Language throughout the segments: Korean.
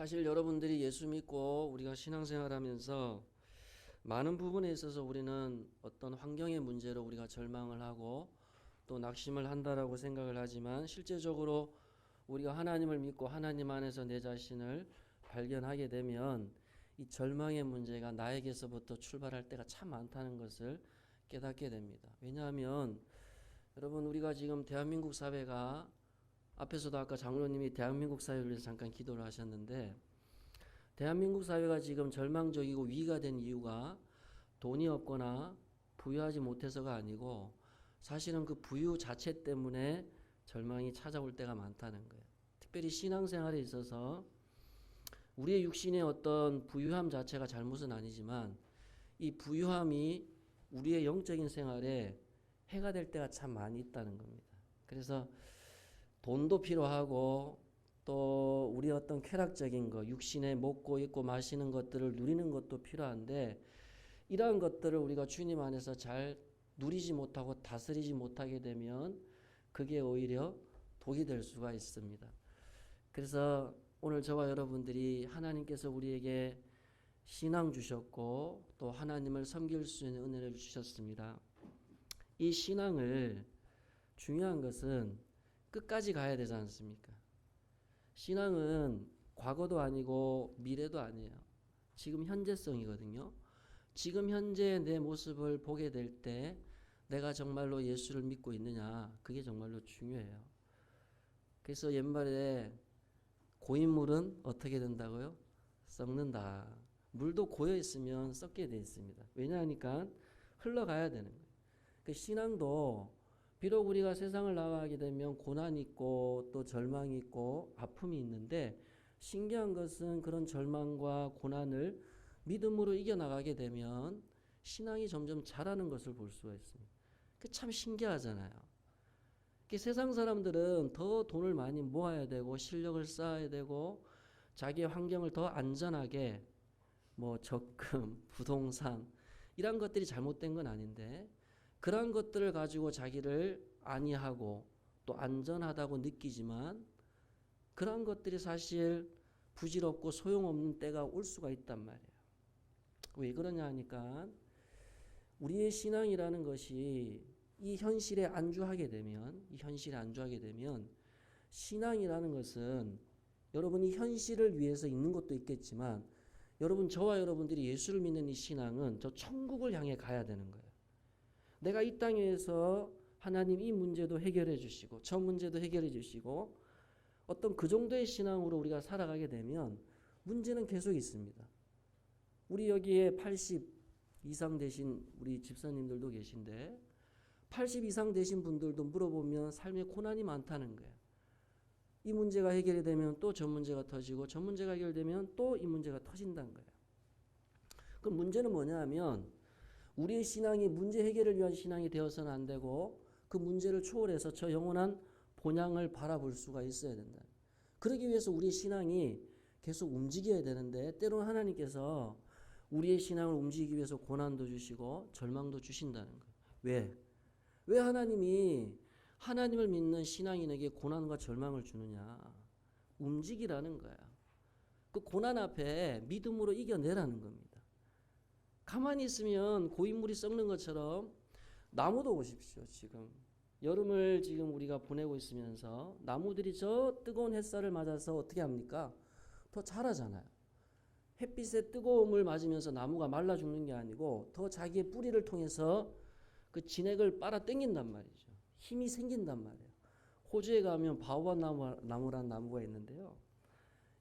사실 여러분들이 예수 믿고 우리가 신앙생활 하면서 많은 부분에 있어서 우리는 어떤 환경의 문제로 우리가 절망을 하고 또 낙심을 한다라고 생각을 하지만 실제적으로 우리가 하나님을 믿고 하나님 안에서 내 자신을 발견하게 되면 이 절망의 문제가 나에게서부터 출발할 때가 참 많다는 것을 깨닫게 됩니다. 왜냐하면 여러분 우리가 지금 대한민국 사회가 앞에서도 아까 장로님이 대한민국 사회를 위해서 잠깐 기도를 하셨는데 대한민국 사회가 지금 절망적이고 위기가 된 이유가 돈이 없거나 부유하지 못해서가 아니고 사실은 그 부유 자체 때문에 절망이 찾아올 때가 많다는 거예요. 특별히 신앙생활에 있어서 우리의 육신의 어떤 부유함 자체가 잘못은 아니지만 이 부유함이 우리의 영적인 생활에 해가 될 때가 참 많이 있다는 겁니다. 그래서 돈도 필요하고 또 우리 어떤 쾌락적인 거, 육신에 먹고 입고 마시는 것들을 누리는 것도 필요한데 이러한 것들을 우리가 주님 안에서 잘 누리지 못하고 다스리지 못하게 되면 그게 오히려 독이 될 수가 있습니다. 그래서 오늘 저와 여러분들이 하나님께서 우리에게 신앙 주셨고 또 하나님을 섬길 수 있는 은혜를 주셨습니다. 이 신앙을 중요한 것은 끝까지 가야 되지 않습니까? 신앙은 과거도 아니고 미래도 아니에요. 지금 현재성이거든요. 지금 현재 내 모습을 보게 될 때 내가 정말로 예수를 믿고 있느냐 그게 정말로 중요해요. 그래서 옛말에 고인물은 어떻게 된다고요? 썩는다. 물도 고여 있으면 썩게 돼 있습니다. 왜냐하니까 흘러가야 되는 거예요. 그 신앙도 비록 우리가 세상을 나가게 되면 고난이 있고 또 절망이 있고 아픔이 있는데 신기한 것은 그런 절망과 고난을 믿음으로 이겨나가게 되면 신앙이 점점 자라는 것을 볼 수가 있습니다. 그참 신기하잖아요. 그 세상 사람들은 더 돈을 많이 모아야 되고 실력을 쌓아야 되고 자기의 환경을 더 안전하게 뭐 적금, 부동산 이런 것들이 잘못된 건 아닌데 그러한 것들을 가지고 자기를 안위하고 또 안전하다고 느끼지만 그러한 것들이 사실 부질없고 소용없는 때가 올 수가 있단 말이에요. 왜 그러냐 하니까 우리의 신앙이라는 것이 이 현실에 안주하게 되면 이 현실에 안주하게 되면 신앙이라는 것은 여러분이 현실을 위해서 있는 것도 있겠지만 여러분 저와 여러분들이 예수를 믿는 이 신앙은 저 천국을 향해 가야 되는 거예요. 내가 이 땅에서 하나님 이 문제도 해결해 주시고 저 문제도 해결해 주시고 어떤 그 정도의 신앙으로 우리가 살아가게 되면 문제는 계속 있습니다. 우리 여기에 80 이상 되신 우리 집사님들도 계신데 80 이상 되신 분들도 물어보면 삶에 고난이 많다는 거예요. 이 문제가 해결이 되면 또 저 문제가 터지고 저 문제가 해결되면 또 이 문제가 터진다는 거예요. 그럼 문제는 뭐냐 하면 우리의 신앙이 문제 해결을 위한 신앙이 되어서는 안 되고 그 문제를 초월해서 저 영원한 본향을 바라볼 수가 있어야 된다. 그러기 위해서 우리의 신앙이 계속 움직여야 되는데 때로는 하나님께서 우리의 신앙을 움직이기 위해서 고난도 주시고 절망도 주신다는 거예요. 왜? 왜 하나님이 하나님을 믿는 신앙인에게 고난과 절망을 주느냐? 움직이라는 거야. 그 고난 앞에 믿음으로 이겨내라는 겁니다. 가만히 있으면 고인물이 썩는 것처럼 나무도 보십시오. 지금 여름을 지금 우리가 보내고 있으면서 나무들이 저 뜨거운 햇살을 맞아서 어떻게 합니까? 더 자라잖아요. 햇빛의 뜨거움을 맞으면서 나무가 말라 죽는 게 아니고 더 자기의 뿌리를 통해서 그 진액을 빨아 당긴단 말이죠. 힘이 생긴단 말이에요. 호주에 가면 바오바 나무, 나무란 나무가 있는데요.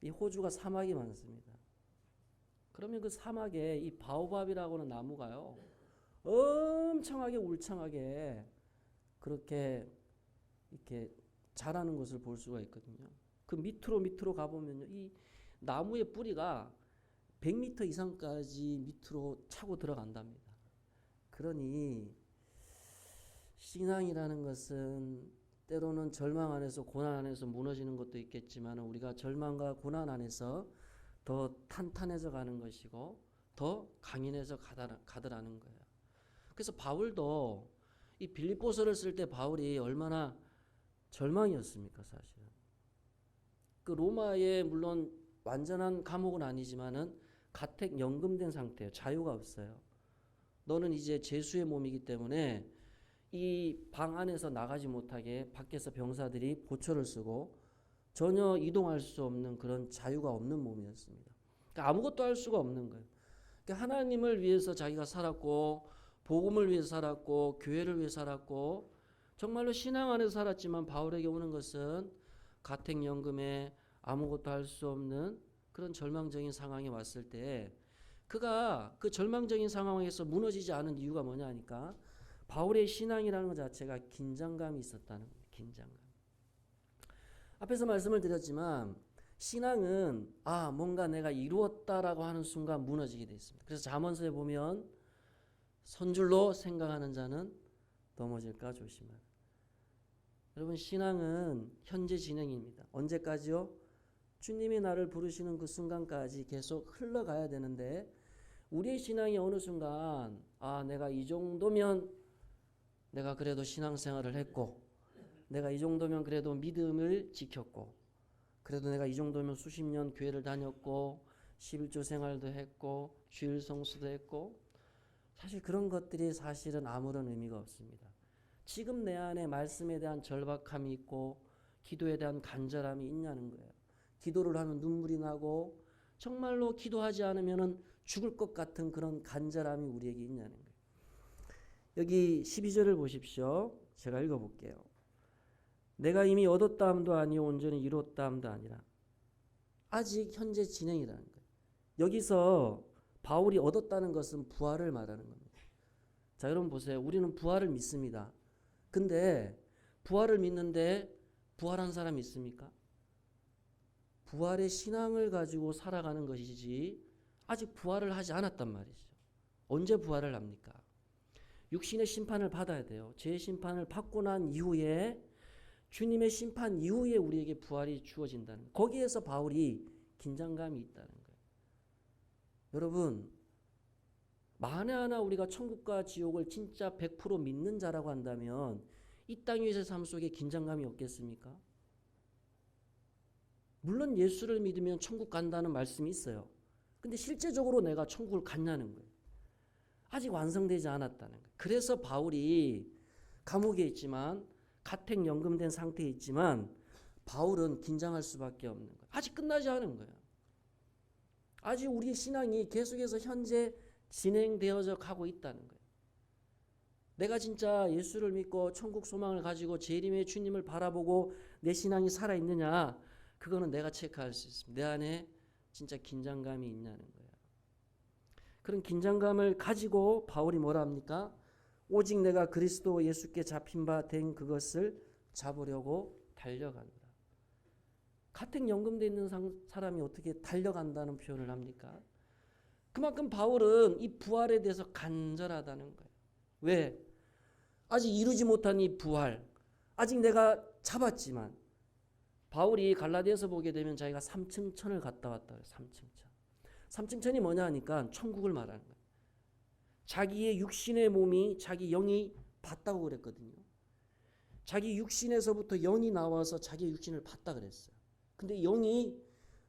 이 호주가 사막이 많습니다. 그러면 그 사막에 이 바오밥이라고 하는 나무가요. 엄청하게 울창하게 그렇게 이렇게 자라는 것을 볼 수가 있거든요. 그 밑으로 밑으로 가보면요. 이 나무의 뿌리가 100m 이상까지 밑으로 차고 들어간답니다. 그러니 신앙이라는 것은 때로는 절망 안에서 고난 안에서 무너지는 것도 있겠지만 우리가 절망과 고난 안에서 더 탄탄해져 가는 것이고 더 강인해져 가더라는 거예요. 그래서 바울도 이 빌립보서를 쓸 때 바울이 얼마나 절망이었습니까, 사실은. 그 로마에 물론 완전한 감옥은 아니지만은 가택 연금된 상태예요. 자유가 없어요. 너는 이제 죄수의 몸이기 때문에 이 방 안에서 나가지 못하게 밖에서 병사들이 보초를 쓰고 전혀 이동할 수 없는 그런 자유가 없는 몸이었습니다. 그러니까 아무것도 할 수가 없는 거예요. 그러니까 하나님을 위해서 자기가 살았고 복음을 위해서 살았고 교회를 위해 살았고 정말로 신앙 안에서 살았지만 바울에게 오는 것은 가택연금에 아무것도 할 수 없는 그런 절망적인 상황이 왔을 때 그가 그 절망적인 상황에서 무너지지 않은 이유가 뭐냐 하니까 바울의 신앙이라는 것 자체가 긴장감이 있었다는 거예요. 긴장감. 앞에서 말씀을 드렸지만 신앙은 아 뭔가 내가 이루었다라고 하는 순간 무너지게 돼 있습니다. 그래서 잠언서에 보면 선줄로 생각하는 자는 넘어질까 조심하라. 여러분 신앙은 현재 진행입니다. 언제까지요? 주님이 나를 부르시는 그 순간까지 계속 흘러가야 되는데 우리의 신앙이 어느 순간 아 내가 이 정도면 내가 그래도 신앙생활을 했고 내가 이 정도면 그래도 믿음을 지켰고 그래도 내가 이 정도면 수십 년 교회를 다녔고 11조 생활도 했고 주일 성수도 했고 사실 그런 것들이 사실은 아무런 의미가 없습니다. 지금 내 안에 말씀에 대한 절박함이 있고 기도에 대한 간절함이 있냐는 거예요. 기도를 하면 눈물이 나고 정말로 기도하지 않으면 죽을 것 같은 그런 간절함이 우리에게 있냐는 거예요. 여기 12절을 보십시오. 제가 읽어볼게요. 내가 이미 얻었다 함도 아니요 온전히 이뤘다함도 아니라 아직 현재 진행이라는 거예요. 여기서 바울이 얻었다는 것은 부활을 말하는 겁니다. 자, 여러분 보세요. 우리는 부활을 믿습니다. 근데 부활을 믿는데 부활한 사람이 있습니까? 부활의 신앙을 가지고 살아가는 것이지 아직 부활을 하지 않았단 말이죠. 언제 부활을 합니까? 육신의 심판을 받아야 돼요. 제 심판을 받고 난 이후에 주님의 심판 이후에 우리에게 부활이 주어진다는 거예요. 거기에서 바울이 긴장감이 있다는 거예요. 여러분, 만에 하나 우리가 천국과 지옥을 진짜 100% 믿는 자라고 한다면 이 땅 위에서의 삶 속에 긴장감이 없겠습니까? 물론 예수를 믿으면 천국 간다는 말씀이 있어요. 근데 실제적으로 내가 천국을 갔냐는 거예요. 아직 완성되지 않았다는 거예요. 그래서 바울이 감옥에 있지만 가택 연금된 상태에 있지만 바울은 긴장할 수밖에 없는 거예요. 아직 끝나지 않은 거예요. 아직 우리의 신앙이 계속해서 현재 진행되어져 가고 있다는 거예요. 내가 진짜 예수를 믿고 천국 소망을 가지고 재림의 주님을 바라보고 내 신앙이 살아 있느냐? 그거는 내가 체크할 수 있습니다. 내 안에 진짜 긴장감이 있냐는 거예요. 그런 긴장감을 가지고 바울이 뭐라 합니까? 오직 내가 그리스도 예수께 잡힌 바 된 그것을 잡으려고 달려간다. 가택 연금돼 있는 사람이 어떻게 달려간다는 표현을 합니까? 그만큼 바울은 이 부활에 대해서 간절하다는 거예요. 왜? 아직 이루지 못한 이 부활, 아직 내가 잡았지만 바울이 갈라디아서 보게 되면 자기가 3층 천을 갔다 왔다 그래요. 3층 천. 3층 천이 뭐냐 하니까 천국을 말하는 거예요. 자기의 육신의 몸이 자기 영이 봤다고 그랬거든요. 자기 육신에서부터 영이 나와서 자기 육신을 봤다 그랬어요. 근데 영이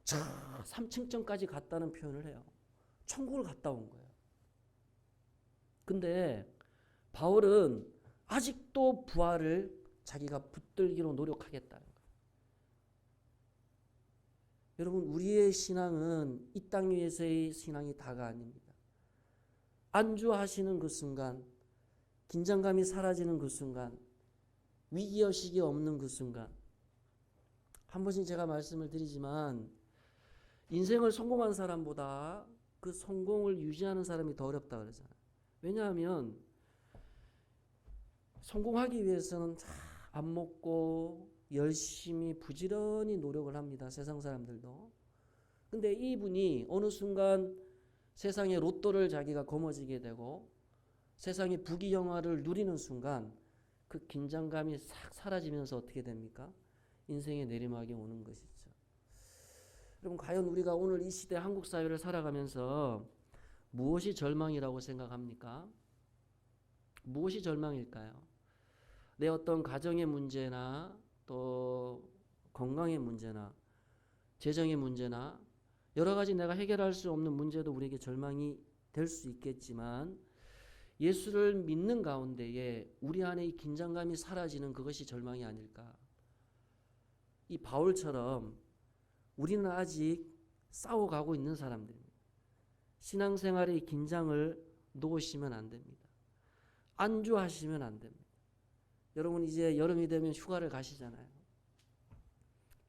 저 3층천까지 갔다는 표현을 해요. 천국을 갔다 온 거예요. 근데 바울은 아직도 부활을 자기가 붙들기로 노력하겠다는 거예요. 여러분, 우리의 신앙은 이 땅 위에서의 신앙이 다가 아닙니다. 안주하시는 그 순간, 긴장감이 사라지는 그 순간, 위기의식이 없는 그 순간, 한 번씩 제가 말씀을 드리지만, 인생을 성공한 사람보다 그 성공을 유지하는 사람이 더 어렵다 그러잖아요. 왜냐하면 성공하기 위해서는 안 먹고 열심히 부지런히 노력을 합니다. 세상 사람들도. 근데 이분이 어느 순간 세상의 로또를 자기가 거머쥐게 되고 세상의 부귀영화를 누리는 순간 그 긴장감이 싹 사라지면서 어떻게 됩니까? 인생의 내리막이 오는 것이죠. 여러분 과연 우리가 오늘 이 시대 한국 사회를 살아가면서 무엇이 절망이라고 생각합니까? 무엇이 절망일까요? 내 어떤 가정의 문제나 또 건강의 문제나 재정의 문제나 여러 가지 내가 해결할 수 없는 문제도 우리에게 절망이 될 수 있겠지만 예수를 믿는 가운데에 우리 안에 이 긴장감이 사라지는 그것이 절망이 아닐까. 이 바울처럼 우리는 아직 싸워가고 있는 사람들입니다. 신앙생활의 긴장을 놓으시면 안 됩니다. 안주하시면 안 됩니다. 여러분 이제 여름이 되면 휴가를 가시잖아요.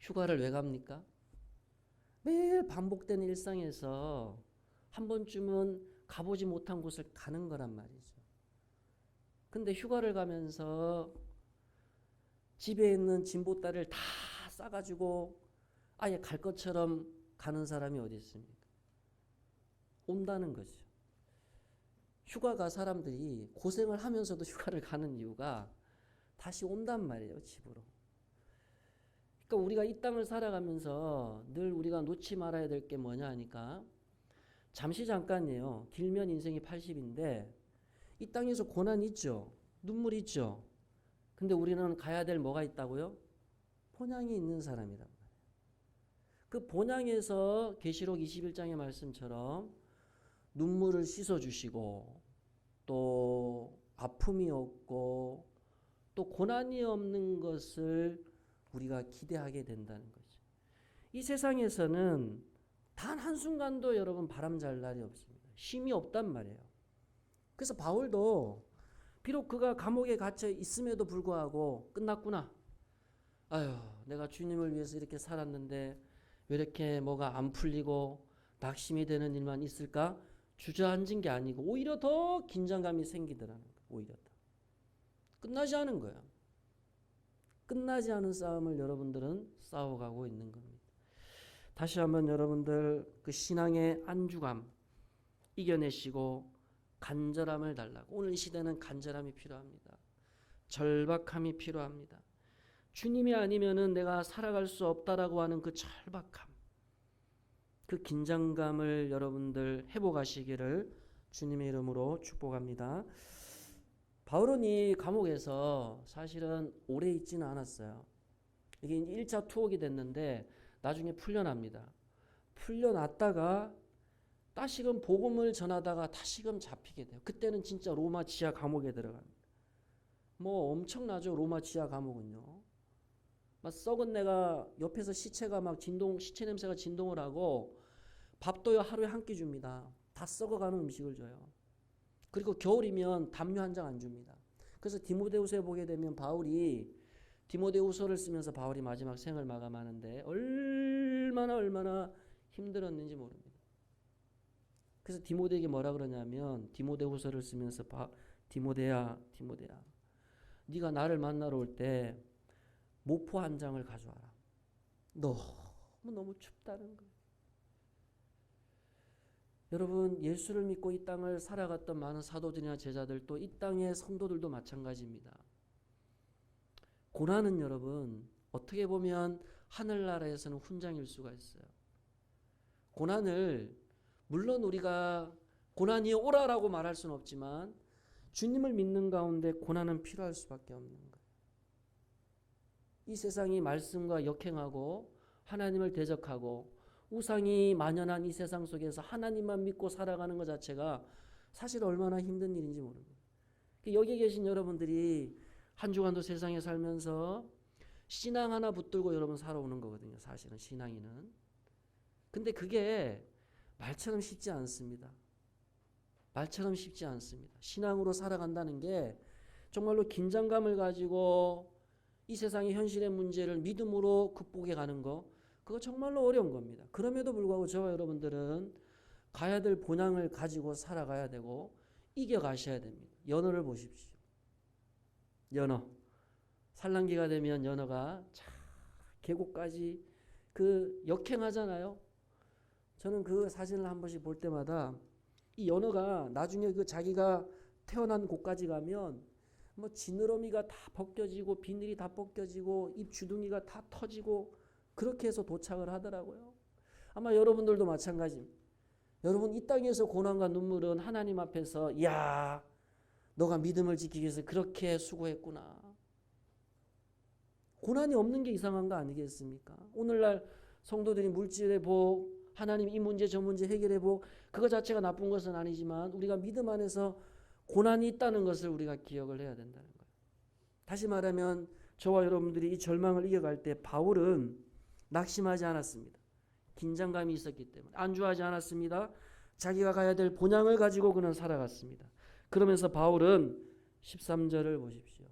휴가를 왜 갑니까? 매일 반복되는 일상에서 한 번쯤은 가보지 못한 곳을 가는 거란 말이죠. 근데 휴가를 가면서 집에 있는 진보딸을 다 싸가지고 아예 갈 것처럼 가는 사람이 어디 있습니까? 온다는 거죠. 휴가가 사람들이 고생을 하면서도 휴가를 가는 이유가 다시 온단 말이에요, 집으로. 그러니까 우리가 이 땅을 살아가면서 늘 우리가 놓지 말아야 될 게 뭐냐 하니까 잠시 잠깐이에요. 길면 인생이 80인데 이 땅에서 고난 있죠. 눈물 있죠. 근데 우리는 가야 될 뭐가 있다고요? 본향이 있는 사람이란 말이에요. 그 본향에서 계시록 21장의 말씀처럼 눈물을 씻어 주시고 또 아픔이 없고 또 고난이 없는 것을 우리가 기대하게 된다는 거죠. 이 세상에서는 단 한순간도 여러분 바람 잘 날이 없습니다. 쉼이 없단 말이에요. 그래서 바울도 비록 그가 감옥에 갇혀 있음에도 불구하고 끝났구나. 아유, 내가 주님을 위해서 이렇게 살았는데 왜 이렇게 뭐가 안 풀리고 낙심이 되는 일만 있을까? 주저앉은 게 아니고 오히려 더 긴장감이 생기더라는 거예요. 오히려 더. 끝나지 않은 거예요. 끝나지 않은 싸움을 여러분들은 싸워가고 있는 겁니다. 다시 한번 여러분들 그 신앙의 안주감 이겨내시고 간절함을 달라고 오늘 이 시대는 간절함이 필요합니다. 절박함이 필요합니다. 주님이 아니면은 내가 살아갈 수 없다라고 하는 그 절박함, 그 긴장감을 여러분들 회복하시기를 주님의 이름으로 축복합니다. 바울은 이 감옥에서 사실은 오래 있지는 않았어요. 이게 1차 투옥이 됐는데 나중에 풀려납니다. 풀려났다가 다시금 복음을 전하다가 다시금 잡히게 돼요. 그때는 진짜 로마 지하 감옥에 들어갑니다. 뭐 엄청나죠 로마 지하 감옥은요. 막 썩은 내가 옆에서 시체가 막 진동 시체 냄새가 진동을 하고 밥도 하루에 한 끼 줍니다. 다 썩어가는 음식을 줘요. 그리고 겨울이면 담요 한 장 안 줍니다. 그래서 디모데후서에 보게 되면 바울이 디모데후서를 쓰면서 바울이 마지막 생을 마감하는데 얼마나 얼마나 힘들었는지 모릅니다. 그래서 디모데에게 뭐라 그러냐면 디모데후서를 쓰면서 바, 디모데야 디모데야 네가 나를 만나러 올 때 모포 한 장을 가져와라. 너무 너무 춥다는 거예요. 여러분 예수를 믿고 이 땅을 살아갔던 많은 사도들이나 제자들 또이 땅의 성도들도 마찬가지입니다. 고난은 여러분 어떻게 보면 하늘나라에서는 훈장일 수가 있어요. 고난을 물론 우리가 고난이 오라라고 말할 수는 없지만 주님을 믿는 가운데 고난은 필요할 수밖에 없는 거예요. 이 세상이 말씀과 역행하고 하나님을 대적하고 우상이 만연한 이 세상 속에서 하나님만 믿고 살아가는 것 자체가 사실 얼마나 힘든 일인지 모릅니다. 여기 계신 여러분들이 한 주간도 세상에 살면서 신앙 하나 붙들고 여러분 살아오는 거거든요. 사실은 신앙이는. 근데 그게 말처럼 쉽지 않습니다. 말처럼 쉽지 않습니다. 신앙으로 살아간다는 게 정말로 긴장감을 가지고 이 세상의 현실의 문제를 믿음으로 극복해 가는 거 그거 정말로 어려운 겁니다. 그럼에도 불구하고 저와 여러분들은 가야 될 본향을 가지고 살아가야 되고 이겨 가셔야 됩니다. 연어를 보십시오. 연어. 산란기가 되면 연어가 자 계곡까지 그 역행하잖아요. 저는 그 사진을 한 번씩 볼 때마다 이 연어가 나중에 그 자기가 태어난 곳까지 가면 뭐 지느러미가 다 벗겨지고 비늘이 다 벗겨지고 입 주둥이가 다 터지고 그렇게 해서 도착을 하더라고요. 아마 여러분들도 마찬가지입니다. 여러분 이 땅에서 고난과 눈물은 하나님 앞에서 야 너가 믿음을 지키기 위해서 그렇게 수고했구나. 고난이 없는 게 이상한 거 아니겠습니까? 오늘날 성도들이 물질의 복, 하나님 이 문제 저 문제 해결해 보고 그거 자체가 나쁜 것은 아니지만 우리가 믿음 안에서 고난이 있다는 것을 우리가 기억을 해야 된다는 거예요. 다시 말하면 저와 여러분들이 이 절망을 이겨갈 때 바울은 낙심하지 않았습니다. 긴장감이 있었기 때문에 안주하지 않았습니다. 자기가 가야 될 본향을 가지고 그는 살아갔습니다. 그러면서 바울은 13절을 보십시오.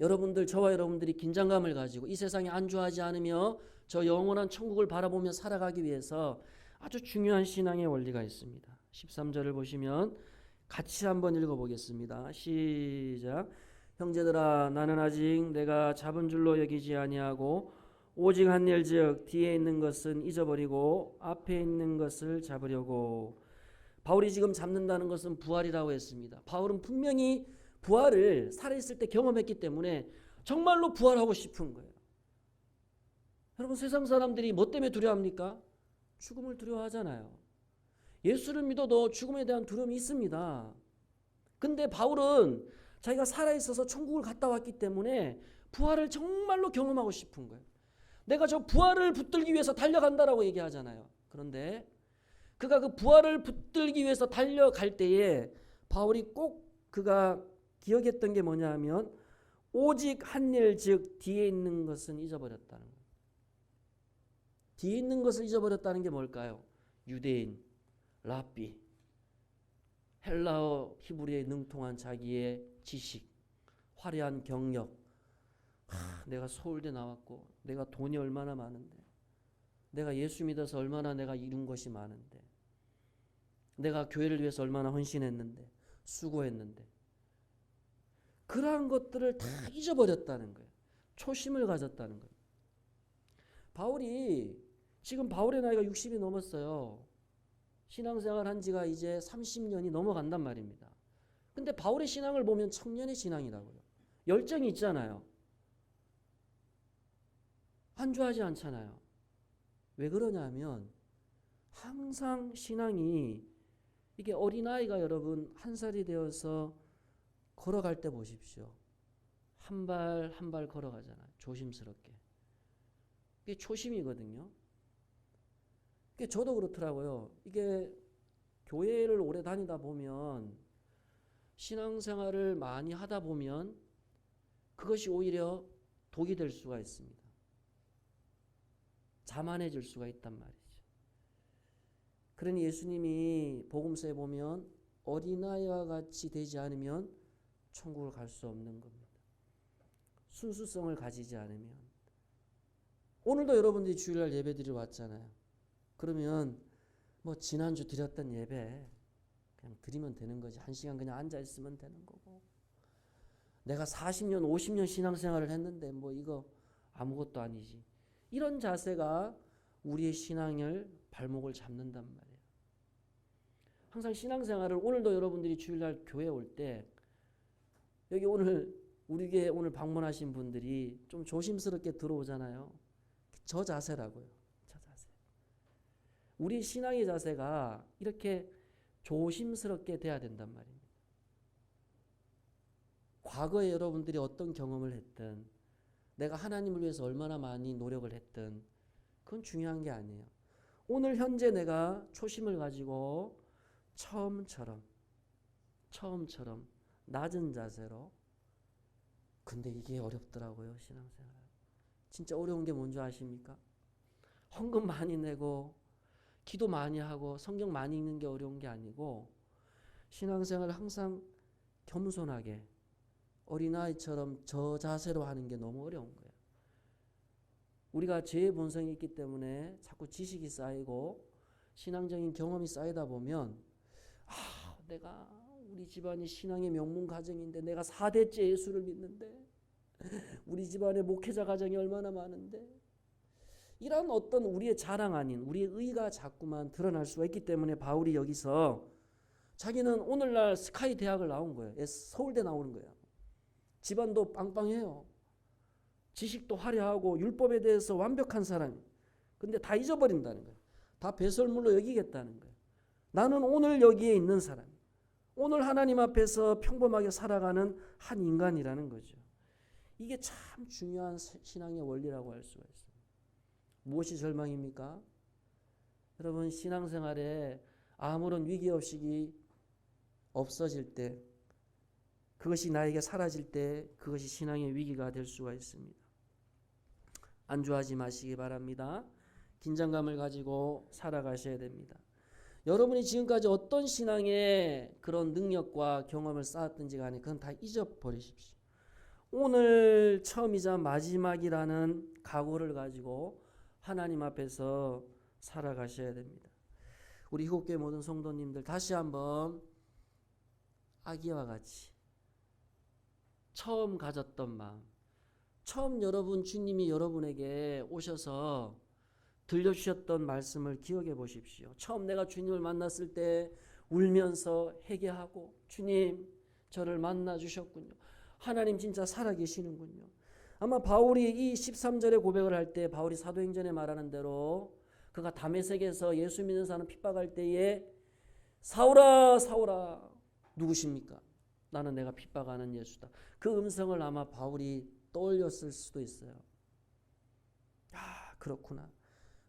여러분들 저와 여러분들이 긴장감을 가지고 이 세상에 안주하지 않으며 저 영원한 천국을 바라보며 살아가기 위해서 아주 중요한 신앙의 원리가 있습니다. 13절을 보시면 같이 한번 읽어보겠습니다. 시작. 형제들아 나는 아직 내가 잡은 줄로 여기지 아니하고 오직 한 일즉 뒤에 있는 것은 잊어버리고 앞에 있는 것을 잡으려고 바울이 지금 잡는다는 것은 부활이라고 했습니다. 바울은 분명히 부활을 살아있을 때 경험했기 때문에 정말로 부활하고 싶은 거예요. 여러분 세상 사람들이 뭐 때문에 두려워합니까? 죽음을 두려워하잖아요. 예수를 믿어도 죽음에 대한 두려움이 있습니다. 근데 바울은 자기가 살아있어서 천국을 갔다 왔기 때문에 부활을 정말로 경험하고 싶은 거예요. 내가 저 부활을 붙들기 위해서 달려간다라고 얘기하잖아요. 그런데 그가 그 부활을 붙들기 위해서 달려갈 때에 바울이 꼭 그가 기억했던 게 뭐냐 하면 오직 한 일 즉 뒤에 있는 것은 잊어버렸다는 거예요. 뒤에 있는 것을 잊어버렸다는 게 뭘까요? 유대인, 랍비, 헬라어 히브리에 능통한 자기의 지식, 화려한 경력. 하, 내가 서울대 나왔고 내가 돈이 얼마나 많은데 내가 예수 믿어서 얼마나 내가 이룬 것이 많은데 내가 교회를 위해서 얼마나 헌신했는데 수고했는데 그러한 것들을 다 잊어버렸다는 거예요. 초심을 가졌다는 거예요. 바울이 지금 바울의 나이가 60이 넘었어요. 신앙생활 한 지가 이제 30년이 넘어간단 말입니다. 근데 바울의 신앙을 보면 청년의 신앙이라고요. 열정이 있잖아요. 한주하지 않잖아요. 왜 그러냐면 항상 신앙이 이게 어린아이가 여러분 한 살이 되어서 걸어갈 때 보십시오. 한 발 한 발 걸어가잖아요. 조심스럽게. 이게 초심이거든요. 이게 저도 그렇더라고요. 이게 교회를 오래 다니다 보면 신앙생활을 많이 하다 보면 그것이 오히려 독이 될 수가 있습니다. 자만해질 수가 있단 말이죠. 그러니 예수님이 복음서에 보면 어린아이와 같이 되지 않으면 천국을 갈 수 없는 겁니다. 순수성을 가지지 않으면 오늘도 여러분들이 주일날 예배 드리러 왔잖아요. 그러면 뭐 지난주 드렸던 예배 그냥 드리면 되는 거지. 한 시간 그냥 앉아 있으면 되는 거고. 내가 40년, 50년 신앙생활을 했는데 뭐 이거 아무것도 아니지. 이런 자세가 우리의 신앙을 발목을 잡는단 말이에요. 항상 신앙생활을 오늘도 여러분들이 주일날 교회 올 때 여기 오늘 우리 교회 오늘 방문하신 분들이 좀 조심스럽게 들어오잖아요. 저 자세라고요. 저 자세. 우리 신앙의 자세가 이렇게 조심스럽게 돼야 된단 말입니다. 과거에 여러분들이 어떤 경험을 했든 내가 하나님을 위해서 얼마나 많이 노력을 했든 그건 중요한 게 아니에요. 오늘 현재 내가 초심을 가지고 처음처럼 처음처럼 낮은 자세로 근데 이게 어렵더라고요 신앙생활 진짜 어려운 게 뭔지 아십니까? 헌금 많이 내고 기도 많이 하고 성경 많이 읽는 게 어려운 게 아니고 신앙생활을 항상 겸손하게 어린아이처럼 저 자세로 하는 게 너무 어려운 거예요. 우리가 죄의 본성이 있기 때문에 자꾸 지식이 쌓이고 신앙적인 경험이 쌓이다 보면 아, 내가 우리 집안이 신앙의 명문 가정인데 내가 4대째 예수를 믿는데 우리 집안에 목회자 가정이 얼마나 많은데 이런 어떤 우리의 자랑 아닌 우리의 의가 자꾸만 드러날 수가 있기 때문에 바울이 여기서 자기는 오늘날 스카이 대학을 나온 거예요. 서울대 나오는 거예요. 집안도 빵빵해요. 지식도 화려하고 율법에 대해서 완벽한 사람. 근데 다 잊어버린다는 거예요. 다 배설물로 여기겠다는 거예요. 나는 오늘 여기에 있는 사람. 오늘 하나님 앞에서 평범하게 살아가는 한 인간이라는 거죠. 이게 참 중요한 신앙의 원리라고 할 수가 있습니다. 무엇이 절망입니까? 여러분 신앙생활에 아무런 위기 없이 없어질 때 그것이 나에게 사라질 때 그것이 신앙의 위기가 될 수가 있습니다. 안주하지 마시기 바랍니다. 긴장감을 가지고 살아가셔야 됩니다. 여러분이 지금까지 어떤 신앙의 그런 능력과 경험을 쌓았든지 간에 그건 다 잊어버리십시오. 오늘 처음이자 마지막이라는 각오를 가지고 하나님 앞에서 살아가셔야 됩니다. 우리 희곡교회 모든 성도님들 다시 한번 아기와 같이 처음 가졌던 마음, 처음 여러분 주님이 여러분에게 오셔서 들려주셨던 말씀을 기억해 보십시오. 처음 내가 주님을 만났을 때 울면서 회개하고 주님 저를 만나 주셨군요. 하나님 진짜 살아 계시는군요. 아마 바울이 이 13절의 고백을 할 때 바울이 사도행전에 말하는 대로 그가 다메섹에서 예수 믿는 사람 핍박할 때에 사울아 사울아 누구십니까? 나는 내가 핍박하는 예수다. 그 음성을 아마 바울이 떠올렸을 수도 있어요. 아 그렇구나.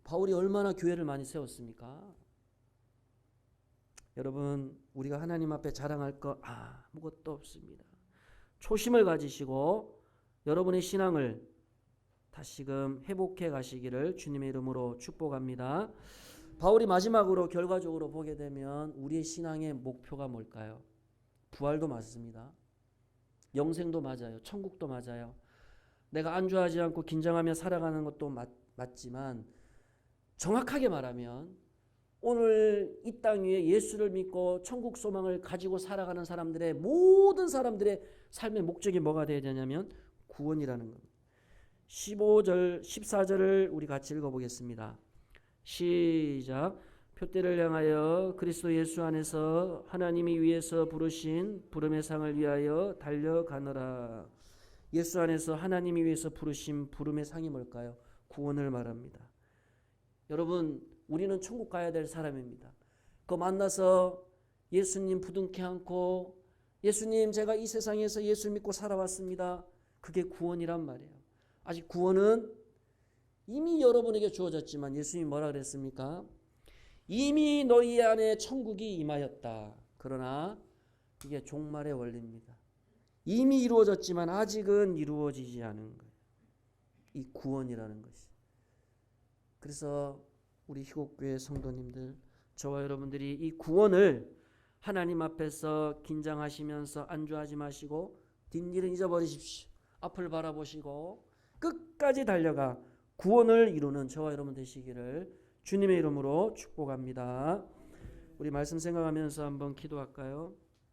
바울이 얼마나 교회를 많이 세웠습니까? 여러분 우리가 하나님 앞에 자랑할 거 아무것도 없습니다. 초심을 가지시고 여러분의 신앙을 다시금 회복해 가시기를 주님의 이름으로 축복합니다. 바울이 마지막으로 결과적으로 보게 되면 우리의 신앙의 목표가 뭘까요? 부활도 맞습니다. 영생도 맞아요. 천국도 맞아요. 내가 안주하지 않고 긴장하며 살아가는 것도 맞, 맞지만 정확하게 말하면 오늘 이 땅 위에 예수를 믿고 천국 소망을 가지고 살아가는 사람들의 모든 사람들의 삶의 목적이 뭐가 되어야 되냐면 구원이라는 겁니다. 15절 14절을 우리 같이 읽어 보겠습니다. 시작 표대를 향하여 그리스도 예수 안에서 하나님이 위에서 부르신 부름의 상을 위하여 달려가노라. 예수 안에서 하나님이 위해서 부르신 부름의 상이 뭘까요? 구원을 말합니다. 여러분, 우리는 천국 가야 될 사람입니다. 그 만나서 예수님 부둥켜 안고 예수님 제가 이 세상에서 예수 믿고 살아왔습니다. 그게 구원이란 말이에요. 아직 구원은 이미 여러분에게 주어졌지만 예수님이 뭐라 그랬습니까? 이미 너희 안에 천국이 임하였다. 그러나 이게 종말의 원리입니다. 이미 이루어졌지만 아직은 이루어지지 않은 거예요. 이 구원이라는 것이. 그래서 우리 희곡교회 성도님들, 저와 여러분들이 이 구원을 하나님 앞에서 긴장하시면서 안주하지 마시고 뒷일은 잊어버리십시오. 앞을 바라보시고 끝까지 달려가 구원을 이루는 저와 여러분 되시기를 주님의 이름으로 축복합니다. 우리 말씀 생각하면서 한번 기도할까요?